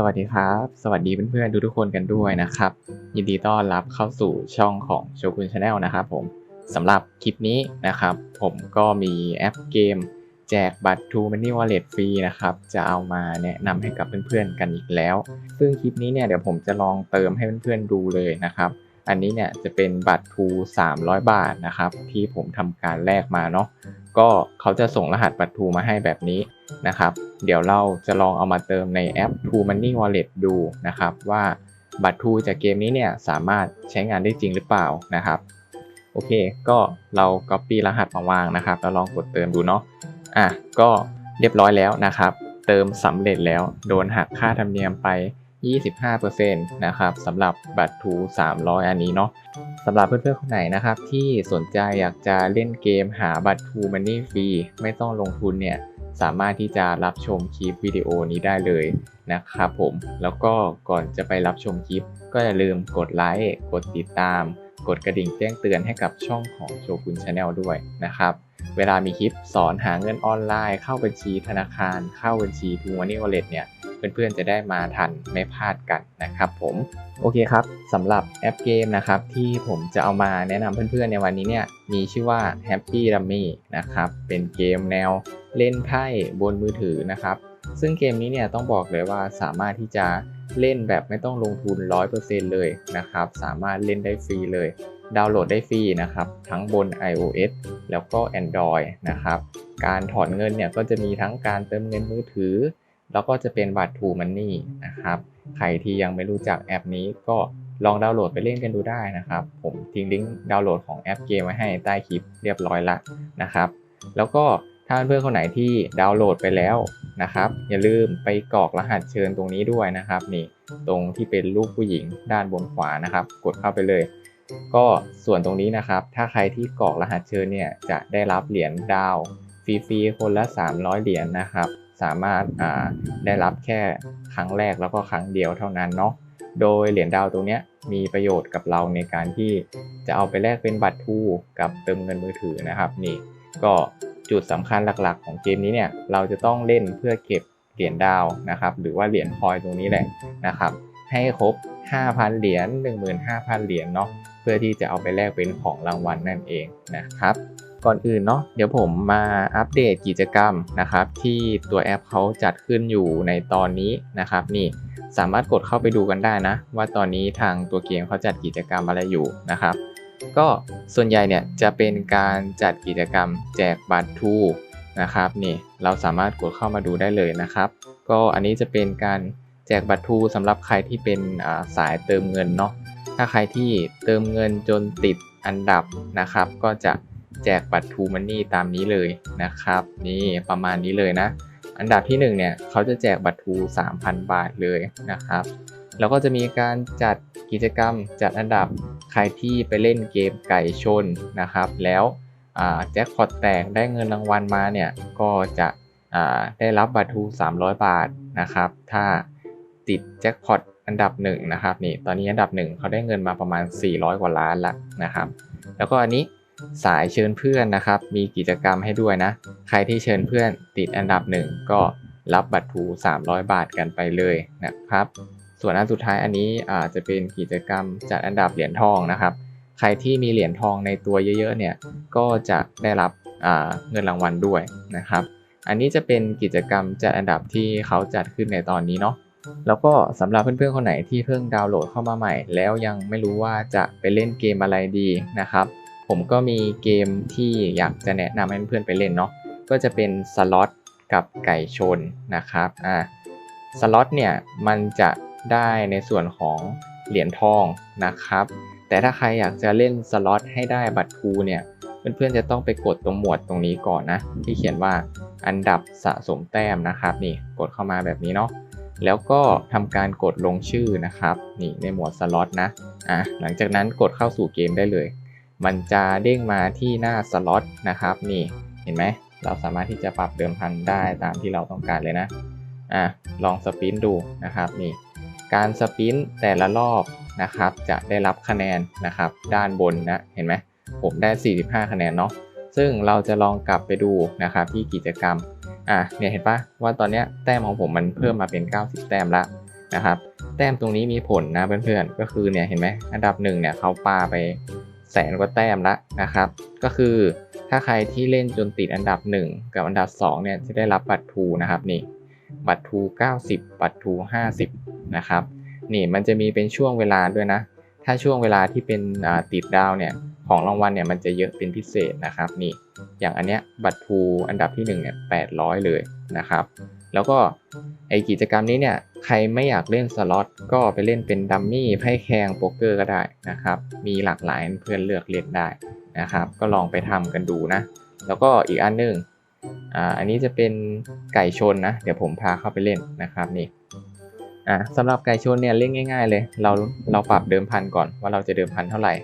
สวัสดีครับ สวัสดีเพื่อนๆทุกๆคนกันด้วยนะครับ ยินดีต้อนรับเข้าสู่ช่องของโชกุนชาแนลนะครับผมสำหรับคลิปนี้นะครับ ผมก็มีแอปเกม แจกบัตร True Money Wallet ฟรีนะครับ จะเอามาแนะนำให้กับเพื่อนๆกันอีกแล้ว ซึ่งคลิปนี้เนี่ยเดี๋ยวผมจะลองเติมให้เพื่อนๆดูเลยนะครับ อันนี้เนี่ยจะเป็นบัตร True 300 บาทนะครับ ที่ผมทำการแลกมาเนาะก็เขาจะส่งรหัสบัตร True มาให้แบบนี้นะครับ เดี๋ยวเราจะลองเอามาเติมในแอป True Money Wallet ดูนะครับ ว่าบัตร True จากเกมนี้เนี่ยสามารถใช้งานได้จริงหรือเปล่านะครับ โอเค ก็เรา copy รหัสมาวางนะครับ แล้วลองกดเติมดูเนาะอะก็เรียบร้อยแล้วนะครับ เติมสำเร็จแล้วโดนหักค่าธรรมเนียมไป 25%นะครับสำหรับบัตรทู 300 อันนี้เนาะสำหรับเพื่อนๆคนไหนนะครับ ที่สนใจอยากจะเล่นเกมหาบัตรทูมันนี่ฟรีไม่ต้องลงทุนเนี่ยสามารถที่จะรับชมคลิปวิดีโอนี้ได้เลยนะครับผม แล้วก็ก่อนจะไปรับชมคลิป ก็อย่าลืมกดไลค์กดติดตาม กดกระดิ่งแจ้งเตือนให้กับช่องของโชกุนชาแนลด้วยนะครับ เวลามีคลิปสอนหาเงินออนไลน์ เข้าบัญชีธนาคาร เข้าบัญชีทูมันนี่วอลเล็ตเนี่ย เพื่อนๆจะได้มาทันไม่พลาดกันนะครับผมโอเคครับสำหรับแอปเกมนะครับที่ผมจะเอามาแนะนำเพื่อนๆในวันนี้เนี่ยมีชื่อว่า Happy Rummy นะครับเป็นเกมแนวเล่นไพ่บนมือถือนะครับซึ่งเกมนี้เนี่ยต้องบอกเลยว่าสามารถที่จะเล่นแบบไม่ต้องลงทุน 100%เลยนะครับ สามารถเล่นได้ฟรีเลย ดาวน์โหลดได้ฟรีนะครับ ทั้งบน iOS แล้วก็ Android นะครับ การถอนเงินเนี่ยก็จะมีทั้งการเติมเงินมือถือ แล้วก็จะเป็นบัตร True Money นะครับ ใครที่ยังไม่รู้จักแอปนี้ก็ลองดาวน์โหลดไปเล่นกันดูได้นะครับ ผมทิ้งลิงก์ดาวน์โหลดของแอปเกมไว้ให้ใต้คลิปเรียบร้อยละนะครับ แล้วก็ถ้าเพื่อนคนไหนที่ดาวน์โหลดไปแล้วนะครับ อย่าลืมไปกรอกรหัสเชิญตรงนี้ด้วยนะครับ นี่ตรงที่เป็นรูปผู้หญิงด้านบนขวานะครับ กดเข้าไปเลย ก็ส่วนตรงนี้นะครับ ถ้าใครที่กรอกรหัสเชิญเนี่ยจะได้รับเหรียญดาวฟรีๆคนละ 300 เหรียญนะครับ สามารถได้รับแค่ครั้งแรกแล้วก็ครั้งเดียวเท่านั้นเนาะโดยเหรียญดาวตรงเนี้มีประโยชน์กับเราในการที่จะเอาไปแลกเป็นบัตรทูกับเติมเงินมือถือนะครับนี่ก็จุดสำคัญหลักๆ ของเกมนี้เนี่ยเราจะต้องเล่นเพื่อเก็บเหรียญดาวนะครับหรือว่าเหรียญคอยตรงนี้แหละนะครับให้ครบ 5,000 เหรียญ15,000 เหรียญเนาะเพื่อที่จะเอาไปแลกเป็นของรางวัลนั่นเองนะครับ ก่อนอื่นเนาะเดี๋ยวผมมาอัปเดตกิจกรรมนะครับ ที่ตัวแอปเขาจัดขึ้นอยู่ในตอนนี้นะครับ นี่สามารถกดเข้าไปดูกันได้นะ ว่าตอนนี้ทางตัวเกมเขาจัดกิจกรรมอะไรอยู่นะครับ ก็ส่วนใหญ่เนี่ยจะเป็นการจัดกิจกรรมแจกบัตรทูนะครับนี่เราสามารถกดเข้ามาดูได้เลยนะครับ ก็อันนี้จะเป็นการแจกบัตรทูสำหรับใครที่เป็นาสายเติมเงินเนาะถ้าใครที่เติมเงินจนติดอันดับนะครับ ก็จะ แจกบัตรทูมันนี่ตามนี้เลยนะครับ นี่ประมาณนี้เลยนะ อันดับที่ 1 เนี่ยเขาจะแจกบัตรทู3,000 บาทเลยนะครับ แล้วก็จะมีการจัดกิจกรรมจัดอันดับใครที่ไปเล่นเกมไก่ชนนะครับ แล้วแจ็คพอตแตกได้เงินรางวัลมาเนี่ยก็จะได้รับบัตรทู300 บาทนะครับ ถ้าติดแจ็คพอตอันดับหนึ่งนะครับนี่ตอนนี้อันดับหนึ่งเขาได้เงินมาประมาณ 400 กว่าล้านละนะครับ แล้วก็อันนี้ สายเชิญเพื่อนนะครับ มีกิจกรรมให้ด้วยนะ ใครที่เชิญเพื่อนติดอันดับหนึ่งก็รับบัตรทู300 บาทกันไปเลยนะครับ ส่วนอันสุดท้ายอันนี้อาจจะเป็นกิจกรรมจัดอันดับเหรียญทองนะครับ ใครที่มีเหรียญทองในตัวเยอะๆเนี่ยก็จะได้รับเงินรางวัลด้วยนะครับ อันนี้จะเป็นกิจกรรมจัดอันดับที่เขาจัดขึ้นในตอนนี้เนาะแล้วก็สำหรับเพื่อนๆคนไหนที่เพิ่งดาวน์โหลดเข้ามาใหม่ แล้วยังไม่รู้ว่าจะไปเล่นเกมอะไรดีนะครับ ผมก็มีเกมที่อยากจะแนะนำให้เพื่อนๆไปเล่นเนาะก็จะเป็นสล็อตกับไก่ชนนะครับอ่าสล็อตเนี่ยมันจะได้ในส่วนของเหรียญทองนะครับ แต่ถ้าใครอยากจะเล่นสล็อตให้ได้บัตรทูเนี่ยเพื่อนๆจะต้องไปกดตรงหมวดตรงนี้ก่อนนะ ที่เขียนว่าอันดับสะสมแต้มนะครับ นี่กดเข้ามาแบบนี้เนาะแล้วก็ทำการกดลงชื่อนะครับ นี่ในหมวดสล็อตนะอะหลังจากนั้นกดเข้าสู่เกมได้เลย มันจะเด้งมาที่หน้าสล็อตนะครับนี่เห็นไหมเราสามารถที่จะปรับเดิมพันได้ตามที่เราต้องการเลยนะอะลองสปินดูนะครับนี่การสปินแต่ละรอบนะครับจะได้รับคะแนนนะครับด้านบนนะเห็นไหมผมได้ 45 คะแนนเนาะซึ่งเราจะลองกลับไปดูนะครับที่กิจกรรมอะเนี่ยเห็นปะว่าตอนเนี้ยแต้มของผมมันเพิ่มมาเป็น 90 แต้มละนะครับแต้มตรงนี้มีผลนะเพื่อนๆก็คือเนี่ยเห็นไหมอันดับหนึ่งเนี่ยเขาปาไป แสนกว่าแต้มละนะครับ ก็คือถ้าใครที่เล่นจนติดอันดับ 1 กับอันดับ2เนี่ยจะได้รับบัตรทูนะครับนี่บัตรทู 90 บัตรทู 50 นะครับนี่มันจะมีเป็นช่วงเวลาด้วยนะ ถ้าช่วงเวลาที่เป็นติดดาวเนี่ยของรางวัลเนี่ยมันจะเยอะเป็นพิเศษนะครับนี่อย่างอันเนี้ยบัตรทูอันดับที่1เนี่ย800 เลยนะครับ แล้วก็ไอกิจกรรมนี้เนี่ยใครไม่อยากเล่นสล็อตก็ไปเล่นเป็นดัมมี่ไพ่แคงโป๊กเกอร์ก็ได้นะครับ มีหลากหลายเพื่อนเลือกเล่นได้นะครับ ก็ลองไปทำกันดูนะ แล้วก็อีกอันหนึ่งอ่าอันนี้จะเป็นไก่ชนนะ เดี๋ยวผมพาเข้าไปเล่นนะครับนี่อ่าสำหรับไก่ชนเนี่ยเล่นง่าย ๆ เลย เราเราปรับเดิมพันก่อนว่าเราจะเดิมพันเท่าไหร่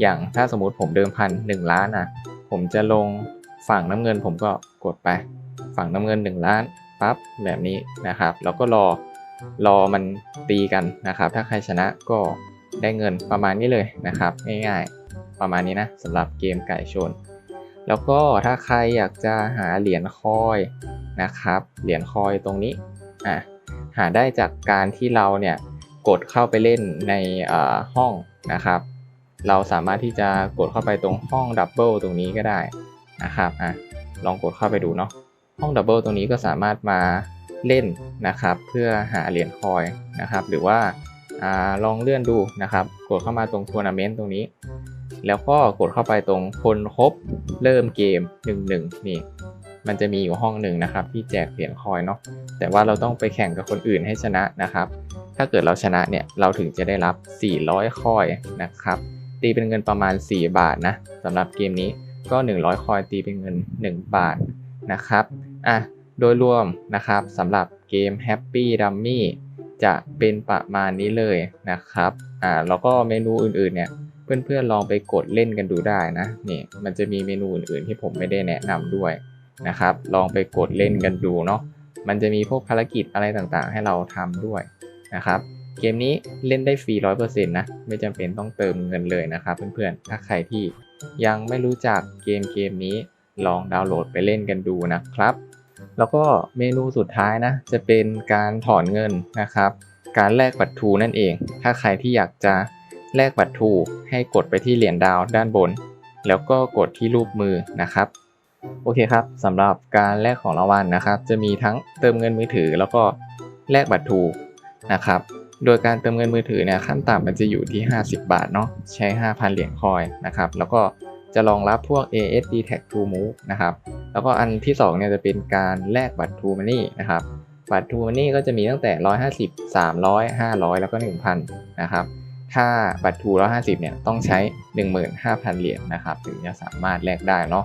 อย่างถ้าสมมุติผมเดิมพันหนึ่งล้านอะผมจะลงฝั่งน้ำเงินผมก็กดไป ฝั่งน้ำเงิน 1 ล้าน ปั๊บแบบนี้นะครับแล้วก็รอรอมันตีกันนะครับ ถ้าใครชนะก็ได้เงินประมาณนี้เลยนะครับ ง่ายๆประมาณนี้นะสำหรับเกมไก่ชน แล้วก็ถ้าใครอยากจะหาเหรียญคอยนะครับ เหรียญคอยตรงนี้อะหาได้จากการที่เราเนี่ยกดเข้าไปเล่นในห้องนะครับ เราสามารถที่จะกดเข้าไปตรงห้องดับเบิลตรงนี้ก็ได้นะครับอะลองกดเข้าไปดูเนาะ ห้องดับเบิลตรงนี้ก็สามารถมาเล่นนะครับ เพื่อหาเหรียญคอยนะครับ หรือว่าอลองเลื่อนดูนะครับ กดเข้ามาตรงทัวร์นาเมนต์ตรงนี้ แล้วก็กดเข้าไปตรงคนครบเริ่มเกม 1 1 นี่ มันจะมีอยู่ห้องหนึ่งนะครับ ที่แจกเหรียญคอยเนาะแต่ว่าเราต้องไปแข่งกับคนอื่นให้ชนะนะครับ ถ้าเกิดเราชนะเนี่ยเราถึงจะได้รับ 400 คอยนะครับ ตีเป็นเงินประมาณ 4 บาทนะสำหรับเกมนี้ก็ 100 คอยตีเป็นเงิน 1 บาท นะครับอะโดยรวมนะครับสำหรับเกม Happy Dummy จะเป็นประมาณนี้เลยนะครับอ่าแล้วก็เมนูอื่นๆเนี่ยเพื่อนๆลองไปกดเล่นกันดูได้นะนี่มันจะมีเมนูอื่นๆที่ผมไม่ได้แนะนำด้วยนะครับ ลองไปกดเล่นกันดูเนาะมันจะมีพวกภารกิจอะไรต่างๆ ให้เราทำด้วยนะครับเกมนี้เล่นได้ฟรีร้อยเปอร์เซ็นต์นะ ไม่จำเป็นต้องเติมเงินเลยนะครับเพื่อนๆ ถ้าใครที่ยังไม่รู้จักเกมเกมนี้ ลองดาวน์โหลดไปเล่นกันดูนะครับ แล้วก็เมนูสุดท้ายนะ จะเป็นการถอนเงินนะครับ การแลกบัตรทูนั่นเอง ถ้าใครที่อยากจะแลกบัตรทูให้กดไปที่เหรียญดาวด้านบน แล้วก็กดที่รูปมือนะครับโอเคครับสำหรับการแลกของรางวัลนะครับ จะมีทั้งเติมเงินมือถือ แล้วก็แลกบัตรทูนะครับ โดยการเติมเงินมือถือเนี่ยขั้นต่ำมันจะอยู่ที่ 50 บาทเนาะใช้ 5,000 เหรียญคอยนะครับ แล้วก็ จะรองรับพวก ASD Tag to Move นะครับ แล้วก็อันที่2เนี่ยจะเป็นการแลกบัตร True Money นะครับ บัตร True Money ก็จะมีตั้งแต่ 150 300 500 แล้วก็ 1,000 นะครับ ถ้าบัตร True 150 เนี่ยต้องใช้ 15,000 เหรียญนะครับ ถึงจะสามารถแลกได้เนาะ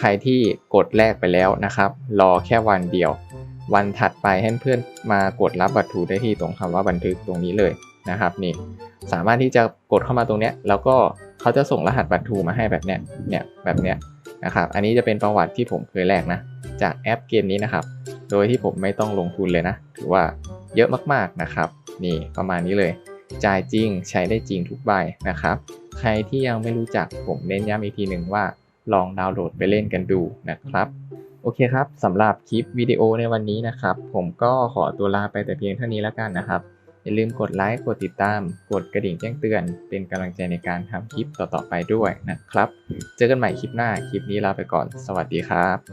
ใครที่กดแลกไปแล้วนะครับ รอแค่วันเดียว วันถัดไปให้เพื่อนมากดรับบัตร True ได้ที่ตรงคำว่าบันทึกตรงนี้เลยนะครับนี่ สามารถที่จะกดเข้ามาตรงเนี้ยแล้วก็ เขาจะส่งรหัสบัตรทูมาให้แบบเนี้ยเนี่ยแบบเนี้ยนะครับอันนี้จะเป็นประวัติที่ผมเคยแลกนะ จากแอปเกมนี้นะครับ โดยที่ผมไม่ต้องลงทุนเลยนะ ถือว่าเยอะมากๆนะครับ นี่ประมาณนี้เลย จ่ายจริงใช้ได้จริงทุกใบนะครับ ใครที่ยังไม่รู้จักผมเน้นย้ำอีกทีหนึ่งว่า ลองดาวน์โหลดไปเล่นกันดูนะครับโอเคครับสำหรับคลิปวิดีโอในวันนี้นะครับ ผมก็ขอตัวลาไปแต่เพียงเท่านี้แล้วกันนะครับ อย่าลืมกดไลค์ กดติดตาม กดกระดิ่งแจ้งเตือน เป็นกำลังใจในการทำคลิปต่อๆไปด้วยนะครับ เจอกันใหม่คลิปหน้า คลิปนี้ลาไปก่อน สวัสดีครับ